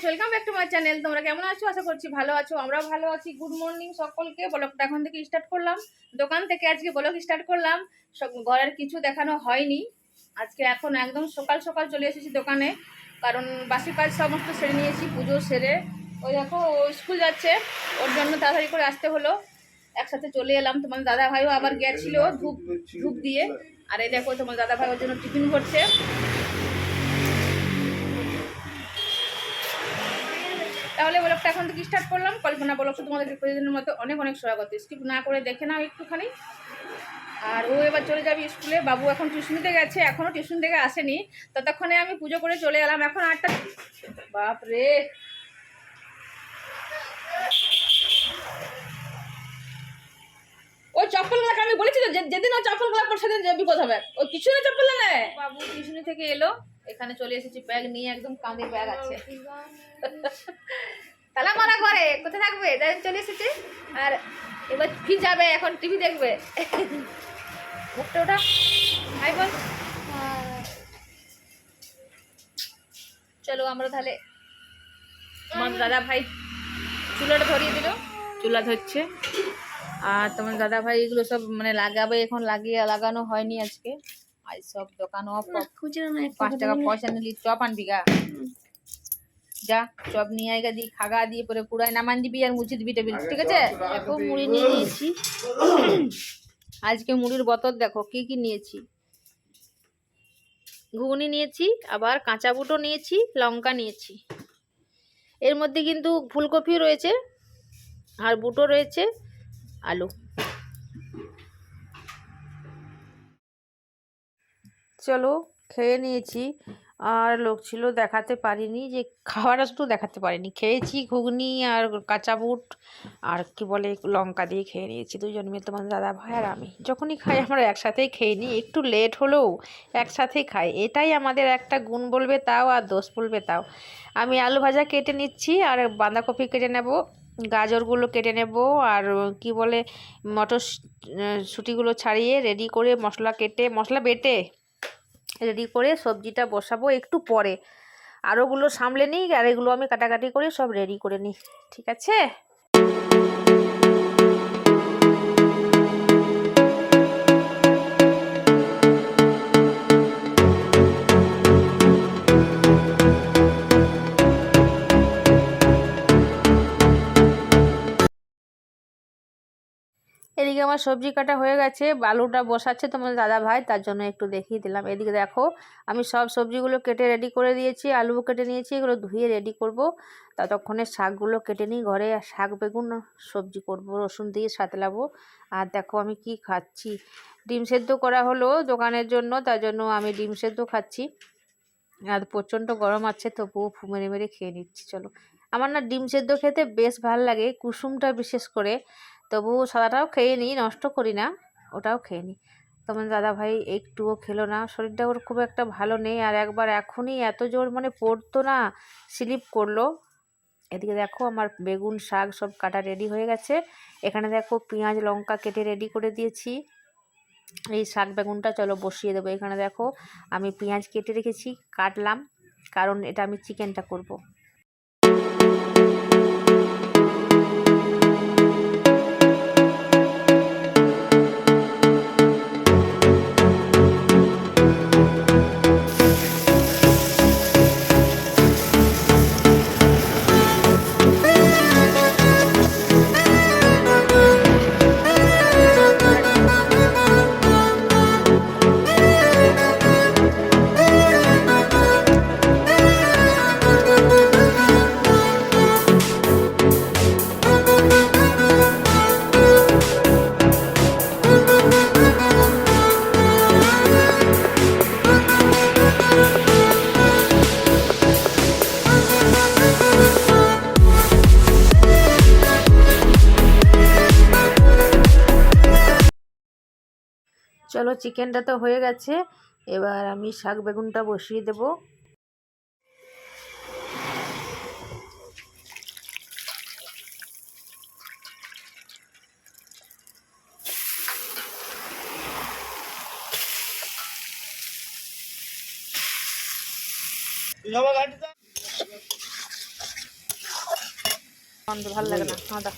Friends welcome back to my channel তোমরা কেমন আছো? আশা করছি ভালো আছো। আমরাও ভালো আছি। গুড মর্নিং সকলকে। ব্লগটা এখন থেকে স্টার্ট করলাম। দোকান থেকে আজকে ব্লগ স্টার্ট করলাম। ঘরের কিছু দেখানো হয়নি। আজকে এখন একদম সকাল সকাল চলে এসেছি দোকানে। কারণ বাসি কাজ সমস্ত সেরে নিয়েছি, পুজো সেরে। ওই দেখো, ও স্কুল যাচ্ছে। ওর জন্য তাড়াতাড়ি করে আসতে হলো। একসাথে চলে এলাম। তোমার দাদা ভাইও আবার গেছিল ধূপ ধূপ দিয়ে। আর এই দেখো, তোমার দাদা ভাই ওর জন্য টিফিন করছে। তাহলে ব্লগটা এখন থেকে স্টার্ট করলাম। কল্পনা ব্লগটা তোমাদেরকে প্রতিদিনের মতো অনেক অনেক স্বাগত। স্কিপ না করে দেখে নাও একটুখানি। আর ও এবার চলে যাবে স্কুলে বাবু এখন টিউশনিতে গেছে এখনও টিউশন থেকে আসেনি। ততক্ষণে আমি পুজো করে চলে এলাম। এখন আটটা বাপ রে ওই চপ্পল গুলাকে আমি বলেছি তো যেদিন ও চপ্পলগুলা পর সেদিন বিপদ হবে ও কিছু না চপ্পল না বাবু টিউশনি থেকে এলো। এখানে চলে এসেছি ব্যাগ নিয়ে একদম কাঁধে ব্যাগ আছে। তালা মারা করে কোথায় থাকবে? তাই চলে এসেছে। আর এবার ফির যাবে? এখন টিভি দেখবে। মুখটা ওটা হাই বল। চলো আমরা তাহলে আমার দাদা ভাই চুলাটা ধরিয়ে দিল। চুলা ধরছে। আর তোমার দাদা ভাই এগুলো সব মানে লাগাবে এখন লাগিয়ে লাগানো হয়নি আজকে। আজ সব দোকান অফ পাঁচ টাকা পয়সা নিলি চপ আনবি গা। যা চপ নিয়ে আয়গা দি খাগা দিয়ে পরে কুড়ায় নামান দিবি আর মুছে দিবি টেবিল ঠিক আছে? দেখো মুড়ি নিয়ে নিয়েছি। আজকে মুড়ির বোতল দেখো কি কি নিয়েছি? ঘুগনি নিয়েছি আবার কাঁচা বুটো নিয়েছি লঙ্কা নিয়েছি। এর মধ্যে কিন্তু ফুলকপি রয়েছে আর বুটো রয়েছে আলু। চলো, খেয়ে নিয়েছি। আর লোক ছিল দেখাতে পারিনি যে খাওয়াটা শুধু দেখাতে পারিনি। খেয়েছি ঘুগনি আর কাঁচা বুট আর কি বলে লঙ্কা দিয়ে খেয়ে নিয়েছি দুজন মিলে, তোমার দাদা ভাই আর আমি। যখনই খাই, আমরা একসাথেই খেয়ে নিই। একটু লেট হলেও একসাথেই খাই। এটাই আমাদের একটা গুণ বলবে তাও আর দোষ বলবে তাও। আমি আলু ভাজা কেটে নিচ্ছি আর বাঁধাকপি কেটে নেব, গাজরগুলো কেটে নেব আর কি বলে মটর শুটিগুলো ছাড়িয়ে রেডি করে মশলা কেটে মশলা বেটে রেডি করে সবজিটা বসাবো একটু পরে। আরোগুলো সামলে নিই আর এগুলো আমি কাটাকাটি করে সব রেডি করে নিই। ঠিক আছে? এদিকে আমার সবজি কাটা হয়ে গেছে, আলুটা বসাচ্ছে তোমার দাদা ভাই, তার জন্য একটু দেখিয়ে দিলাম। এদিকে দেখো, আমি সব সবজিগুলো কেটে রেডি করে দিয়েছি আলুও কেটে নিয়েছি, এগুলো ধুয়ে রেডি করব। ততক্ষণে শাকগুলো কেটে নিই, ঘরে শাক, বেগুন, সবজি করব, রসুন দিয়ে সাতলাবো। আর দেখো আমি কি খাচ্ছি। ডিম সেদ্ধ করা হলো দোকানের জন্য, তার জন্য আমি ডিম সেদ্ধ খাচ্ছি। আর প্রচণ্ড গরম আছে, তবুও মেরে মেরে খেয়ে নিচ্ছি, চলো। আমার না ডিম সেদ্ধ খেতে বেশ ভালো লাগে, কুসুমটা বিশেষ করে। তবু সাদাটাও খেয়ে নিই, নষ্ট করি না, ওটাও খেয়ে নিই। তোমার দাদা ভাই একটুও খেলো না, শরীরটা ওর খুব একটা ভালো নেই আর একবার এখনই এত জোর মানে পড়তো না, স্লিপ করল। এদিকে দেখো আমার বেগুন শাক সব কাটা রেডি হয়ে গেছে। এখানে দেখো পেঁয়াজ, লঙ্কা কেটে রেডি করে দিয়েছি। এই শাক বেগুনটা চলো বসিয়ে দেবো। এখানে দেখো আমি পেঁয়াজ কেটে রেখেছি, কাটলাম, কারণ এটা আমি চিকেনটা করব। চলো চিকেনটা তো হয়ে গেছে। এবার আমি শাক বেগুনটা বসিয়ে দেব। ভালো লাগে না দাদা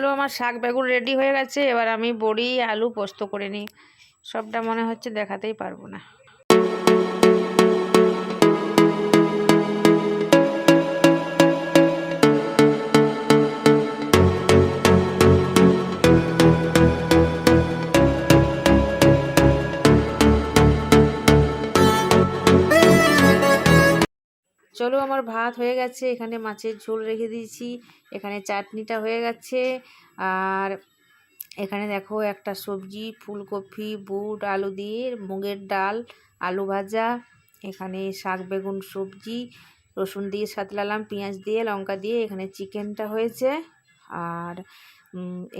চলো আমার শাক বেগুন রেডি হয়ে গেছে, এবার আমি বড়ি, আলু পোস্ত করে নিই। সবটা মনে হচ্ছে দেখাতেই পারব না। চলো আমার ভাত হয়ে গেছে, এখানে মাছের ঝোল রেখে দিয়েছি, এখানে চাটনিটা হয়ে গেছে, আর এখানে দেখো একটা সবজি, ফুলকপি, বুট, আলু দিয়ে মুগের ডাল, আলু ভাজা, এখানে শাক বেগুন সবজি, রসুন দিয়ে সাতলালাম, পেঁয়াজ দিয়ে, লঙ্কা দিয়ে, এখানে চিকেনটা হয়েছে, আর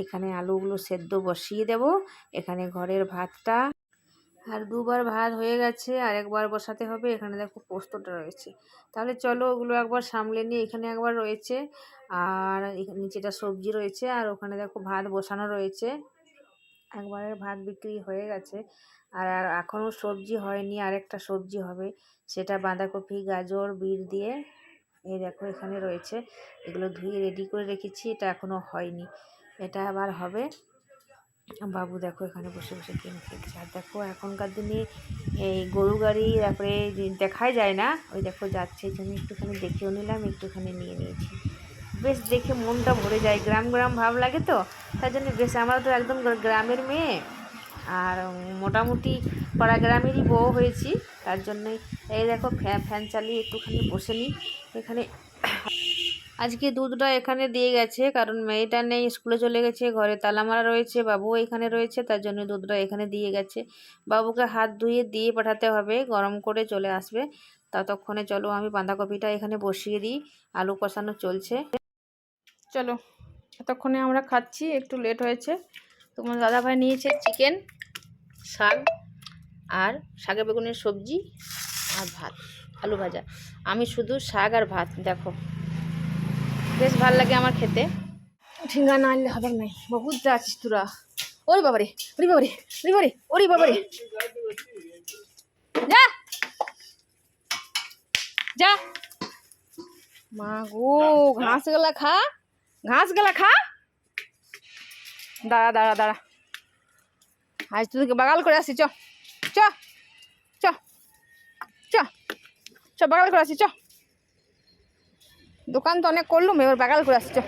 এখানে আলুগুলো সেদ্ধ বসিয়ে দেব, এখানে ঘরের ভাতটা। আর দুবার ভাত হয়ে গেছে আর একবার বসাতে হবে। এখানে দেখো পোস্তটা রয়েছে। তাহলে চলো ওগুলো একবার সামলে নিয়ে এখানে একবার রয়েছে আর নিচেটা সবজি রয়েছে আর ওখানে দেখো ভাত বসানো রয়েছে। একবারে ভাত বিক্রি হয়ে গেছে আর আর এখনও সবজি হয়নি। আরেকটা সবজি হবে। সেটা বাঁধাকপি, গাজর বিট দিয়ে এই দেখো এখানে রয়েছে। এগুলো ধুয়ে রেডি করে রেখেছি। এটা এখনও হয়নি। এটা আবার হবে। বাবু দেখো এখানে বসে বসে গেম খেলছে। আর দেখো এখনকার দিনে এই গরু গাড়ি, তারপরে দেখাই যায় না। ওই দেখো যাচ্ছে, এই জন্য একটুখানি দেখেও নিলাম, একটুখানি নিয়ে নিয়েছি। বেশ দেখে মনটা ভরে যায়, গ্রাম গ্রাম ভাব লাগে তো। তার জন্য বেশ, আমরা তো একদম গ্রামের মেয়ে। আর মোটামুটি পাড়া গ্রামেরই বউ হয়েছি। তার জন্যই এই দেখো ফ্যান ফ্যান চালিয়ে একটুখানি বসে নিই। এখানে আজকে দুধটা এখানে দিয়ে গেছে, কারণ মেয়েটা নেই, স্কুলে চলে গেছে, ঘরে তালা মারা রয়েছে বাবু এখানে রয়েছে, তার জন্য দুধটা এখানে দিয়ে গেছে। বাবুকে হাত ধুয়ে দিয়ে পাঠাতে হবে, গরম করে চলে আসবে। ততক্ষণে চলো আমি বাঁধাকপিটা এখানে বসিয়ে দিই, আলু কষানো চলছে। চলো, এতক্ষণে আমরা খাচ্ছি, একটু লেট হয়েছে। তোমার দাদাভাই নিয়েছে চিকেন শাক আর শাকে বেগুনের সবজি আর ভাত, আলু ভাজা। আমি শুধু শাক আর ভাত, দেখো। বেশ ভালো লাগে আমার খেতে। ঠেঙ্গা না আনলে হবে নাই বহুত যা আছিস তোরা। ওরে বাবারে ওরে বাবারে ওরে বাবারে ওরে বাবারে। যা। যা। মা গো ঘাস গেলা খা। ঘাস গেলা খা। দাঁড়া দাঁড়া দাঁড়া। আজ তোদেরকে বাগাল করে আসি, চ। চ। চ। চ। চ, বাগাল করে আসি, চ। দোকান তো অনেক করলুম এবার বাগাল করে আসি চ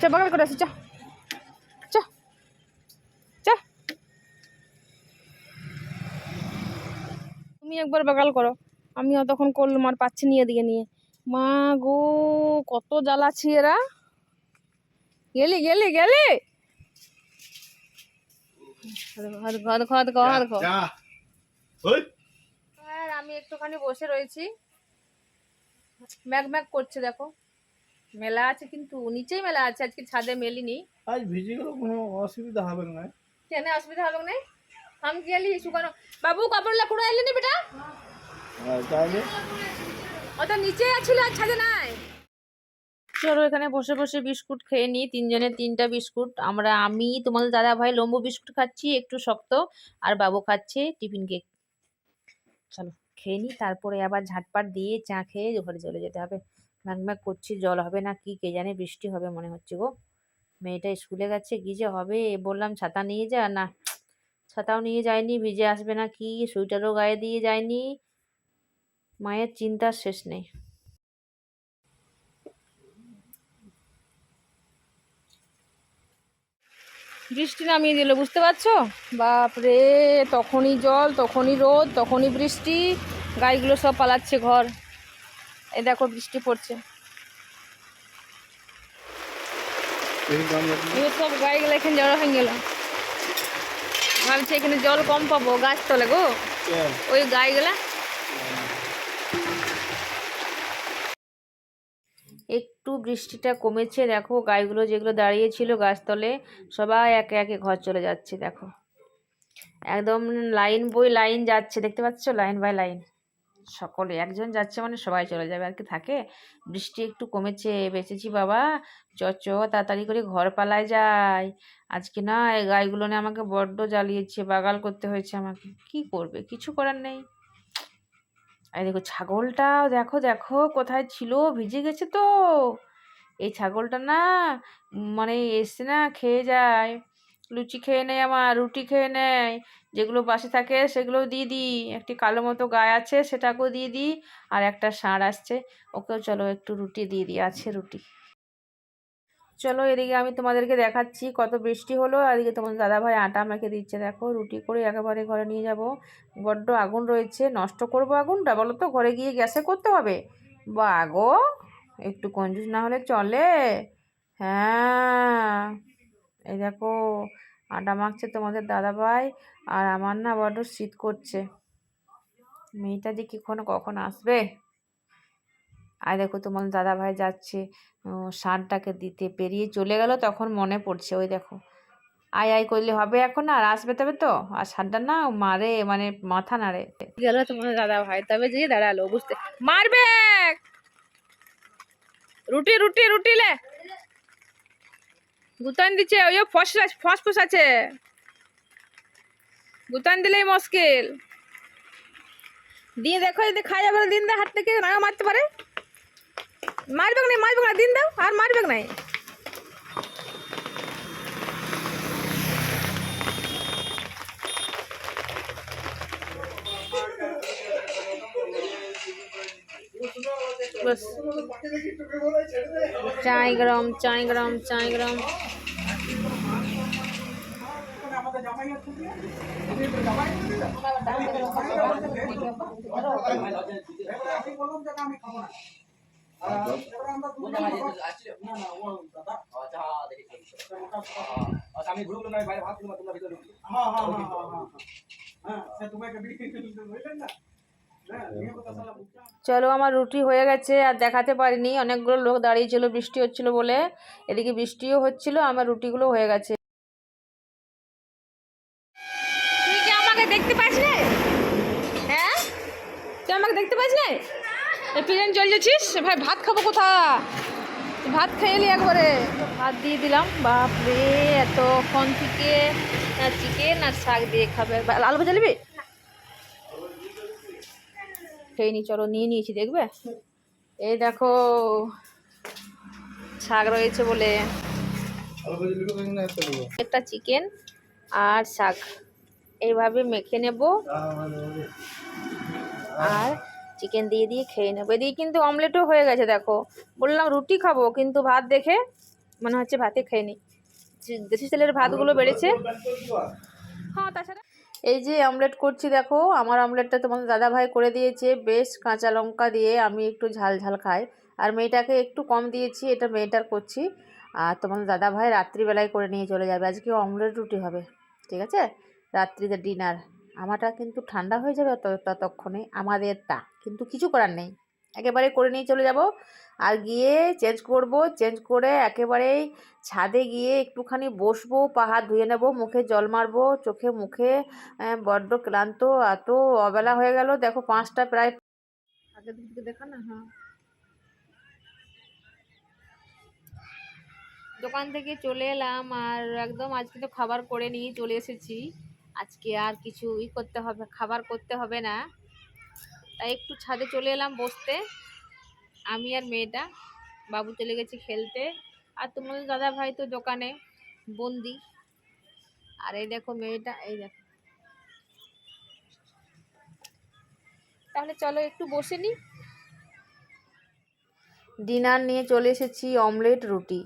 চ বাগাল করে আসি চ চ চ। তুমি একবার বাগাল করো আমিও তখন করলুম আর পাচ্ছি নিয়ে দিকে নিয়ে। মা গো কত জ্বালাচ্ছি এরা। গেলি গেলি গেলি। ঘর ঘর ঘর ঘর ঘর। আমি একটুখানি বসে রয়েছি। ম্যাক ম্যাক করছে দেখো। মেলা আছে কিন্তু নিচেই মেলা আছে আজকে ছাদে মেলিনি। আজ ভিজে গেলে কোনো অসুবিধা হবে না। কেন অসুবিধা হবে না? আমি গেলি শুকানো। বাবু কাপড় লাকুড়া এলি নি বেটা? তাহলে? ওটা নিচে আছিল আর ছাদে নাই। চলো এখানে বসে বসে বিস্কুট খেয়ে নিই। তিনজনে তিনটা বিস্কুট। আমরা আমি তোমাদের দাদা ভাই লম্বু বিস্কুট খাচ্ছি একটু শক্ত আর বাবু খাচ্ছে টিফিন কেক। চলো। খেয়ে নিই তারপরে আবার ঝাটপাট দিয়ে চা খেয়ে ঘরে চলে যেতে হবে। ম্যাকম্যাক ম্যাক করছি, জল হবে না কি কে জানে, বৃষ্টি হবে মনে হচ্ছে গো। মেয়েটা স্কুলে গেছে, কি যে হবে? বললাম, ছাতা নিয়ে যা। না, ছাতাও নিয়ে যায়নি ভিজে আসবে না কি? সোয়েটারও গায়ে দিয়ে যায়নি মায়ের চিন্তার শেষ নেই। বৃষ্টি নামিয়ে দিল বুঝতে পারছ? বাপরে তখনই জল তখনই রোদ তখনই বৃষ্টি গাইগুলো সব পালাচ্ছে ঘর। এ দেখো বৃষ্টি পড়ছে। সব গাইগুলো এখানে জড়ো হয়ে গেল। ভাবছি এখানে জল কম পাবো গাছ তলে গো। হ্যাঁ। ওই গাইগুলা একটু বৃষ্টিটা কমেছে, দেখো গাইগুলো যেগুলো দাঁড়িয়েছিল গাছতলে, সবাই একে একে ঘর চলে যাচ্ছে, দেখো। একদম লাইন বই লাইন যাচ্ছে, দেখতে পাচ্ছ? Line by line. সকলে, একজন যাচ্ছে মানে সবাই চলে যাবে, আর কি থাকে? বৃষ্টি একটু কমেছে, বেঁচেছি বাবা। চ চ তাড়াতাড়ি করে ঘর পালায় যায় আজকে না, এই গাইগুলো নিয়ে আমাকে বড্ড জ্বালিয়েছে, বাগাল করতে হয়েছে আমাকে। কি করবে? কিছু করার নেই। এই দেখো ছাগলটা দেখো দেখো কোথায় ছিল, ভিজে গেছে তো। এই ছাগলটা না মানে এসে না, খেয়ে যায়। লুচি খেয়ে নেয় আমার, রুটি খেয়ে নেয়। যেগুলো বাসে থাকে সেগুলো দিয়ে দিই। একটি কালো মতো গায়ে আছে সেটাকেও দিয়ে দিই। আর একটা ষাঁড় আসছে, ওকেও চলো একটু রুটি দিয়ে দিই, আছে রুটি। চলো এদিকে আমি তোমাদেরকে দেখাচ্ছি, কত বৃষ্টি হলো এদিকে তোমাদের দাদাভাই আটা মেখে দিচ্ছে, দেখো, রুটি করে একেবারে ঘরে নিয়ে যাব। বড্ড আগুন রয়েছে, নষ্ট করব আগুনটা, বলো তো, ঘরে গিয়ে গ্যাসে করতে হবে? বা গো, একটু কঞ্জুস না হলে চলে। হ্যাঁ এই দেখো, আটা মাখছে তোমাদের দাদাভাই, আর আমার না বড্ড শীত করছে। মেয়েটা যে কখন কখন আসবে? আর দেখো তোমার দাদাভাই যাচ্ছে। ষাঁড়টাকে দিতে পেরিয়ে চলে গেল, তখন মনে পড়ছে, ওই দেখো। আয় আয় করলে হবে এখন, আর আসবে তবে তো। আর সারটা না মারে মানে মাথা নাড়ে। গেল তোমার দাদা ভাই, তবে যে দাঁড়াল, বুঝতে মারবে! রুটি রুটি রুটি লে। গুতান দিচ্ছে, ওই ফস ফসফস আছে। গুতান দিলেই মুশকিল। দিয়ে দেখো যদি খাই যাবে দিন হাত থেকে না মারতে পারে। মারবে না মারবে না দিন দাও আর মারবে নাই बस चाय गरम चाय गरम चाय गरम আমি ঘুরবো না চলো, আমার রুটি হয়ে গেছে, আর দেখাতে পারিনি। অনেকগুলো লোক দাঁড়িয়েছিল, বৃষ্টি হচ্ছিল বলে। এদিকে বৃষ্টিও হচ্ছিল, আমার রুটিগুলো হয়ে গেছে তুই কি আমাকে দেখতে পাস না হ্যাঁ তুই আমাকে দেখতে পাস না চলে যাচ্ছিস ভাই ভাত খাব কোথা ভাত খেয়ে এলি একবারে। ভাত দিয়ে দিলাম বাপ বাপরে এতক্ষণ থেকে চিকেন আর শাক দিয়ে খাবে। আলু ভাজা নিবি? খেয়ে নি চলো নিয়ে নিয়েছি দেখবে? এই দেখো শাক রয়েছে বলে। একটা চিকেন আর শাক। এইভাবে মেখে নেব। আর চিকেন দিয়ে দিয়ে খেয়ে নেব। এদিকে কিন্তু অমলেটও হয়ে গেছে, দেখো। বললাম রুটি খাব, কিন্তু ভাত দেখে মনে হচ্ছে ভাতে খেয়ে নি দেশি তেলের ভাতগুলো বেড়েছে। হ্যাঁ তাছাড়া এই যে অমলেট করছি, দেখো, আমার অমলেটটা তোমাদের দাদা ভাই করে দিয়েছে। বেশ কাঁচা লঙ্কা দিয়ে আমি একটু ঝাল ঝাল খাই। আর মেয়েটাকে একটু কম দিয়েছি, এটা মেয়েটার করছি। আর তোমাদের দাদা ভাই রাত্রিবেলায় করে নিয়ে চলে যাবে। আজকে অমলেট রুটি হবে, ঠিক আছে? রাত্রিতে ডিনার। আমারটা কিন্তু ঠান্ডা হয়ে যাবে তত- ততক্ষণে। আমাদেরটা। কিন্তু কিছু করার নেই। একেবারে করে নিয়ে চলে যাব। আর গিয়ে চেঞ্জ করব চেঞ্জ করে একেবারেই ছাদে গিয়ে একটুখানি বসবো পা হাত ধুয়ে নেব, মুখে জল মারবো, চোখে মুখে বড্ড ক্লান্ত, এত অবেলা হয়ে গেল। দেখো পাঁচটা প্রায় দেখা না? হ্যাঁ। দোকান থেকে চলে এলাম আর একদম আজকে তো খাবার করে নিয়ে চলে এসেছি। আজকে আর কিছু ই করতে হবে, খাবার করতে হবে না। তাই একটু ছাদে চলে এলাম বসতে। আমি আর মেয়েটা, বাবু চলে গেছে খেলতে। আর তোমাদের দাদা ভাই তো দোকানে, বন্দি। আর এই দেখো মেয়েটা, এই দেখো। তাহলে চলো একটু বসে নি। ডিনার নিয়ে চলে এসেছি অমলেট রুটি।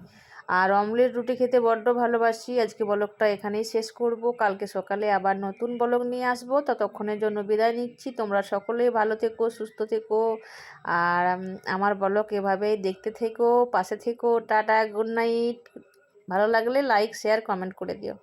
আর অমলেট রুটি খেতে বড্ড ভালোবাসি। আজকে বলকটা এখানেই শেষ করব। কালকে সকালে আবার নতুন বলক নিয়ে আসব। ততক্ষণের জন্য বিদায় নিচ্ছি। তোমরা সকলেই ভালো থেকো, সুস্থ থেকো। আর আমার বলক এভাবেই দেখতে থেকো, পাশে থেকো। টাটা, গুড নাইট। ভালো লাগলে লাইক, শেয়ার, কমেন্ট করে দিও।